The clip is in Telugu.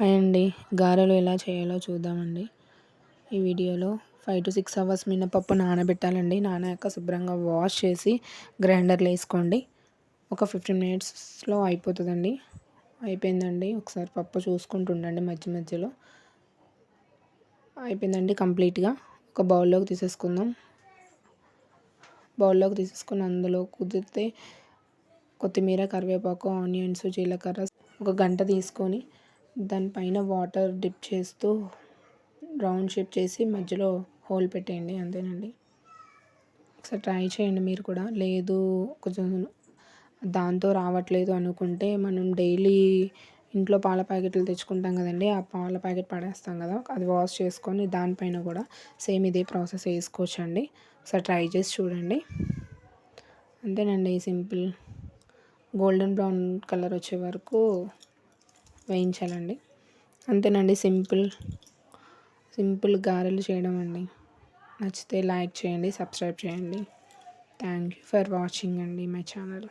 హాయ్ అండి. గారెలు ఎలా చేయాలో చూద్దామండి. ఈ వీడియోలో ఫైవ్ టు సిక్స్ అవర్స్ మినపప్పు నానబెట్టాలండి. నానాక శుభ్రంగా వాష్ చేసి గ్రైండర్లో వేసుకోండి. ఒక ఫిఫ్టీన్ మినిట్స్లో అయిపోతుందండి. అయిపోయిందండి. ఒకసారి పప్పు చూసుకుంటూ ఉండండి మధ్య మధ్యలో. అయిపోయిందండి కంప్లీట్గా. ఒక బౌల్లోకి తీసేసుకుందాం. బౌల్లోకి తీసేసుకుని అందులో కుదిరితే కొత్తిమీర కరివేపాకు ఆనియన్స్ జీలకర్ర ఒక గంట తీసుకొని దానిపైన వాటర్ డిప్ చేస్తూ రౌండ్ షేప్ చేసి మధ్యలో హోల్ పెట్టేయండి అంతేనండి. ఒకసారి ట్రై చేయండి మీరు కూడా. లేదు కొంచెం దాంతో రావట్లేదు అనుకుంటే మనం డైలీ ఇంట్లో పాల ప్యాకెట్లు తెచ్చుకుంటాం కదండి ఆ పాల ప్యాకెట్ పడేస్తాం కదా అది వాష్ చేసుకొని దానిపైన కూడా సేమ్ ఇదే ప్రాసెస్ వేసుకోవచ్చండి. ఒకసారి ట్రై చేసి చూడండి. అంతేనండి సింపుల్. గోల్డెన్ బ్రౌన్ కలర్ వచ్చే వరకు వేయించాలండి. అంతేనండి సింపుల్ సింపుల్ గారెలు చేయడం అండి. నచ్చితే లైక్ చేయండి సబ్స్క్రైబ్ చేయండి. థ్యాంక్ యూ ఫర్ వాచింగ్ అండి మై ఛానల్.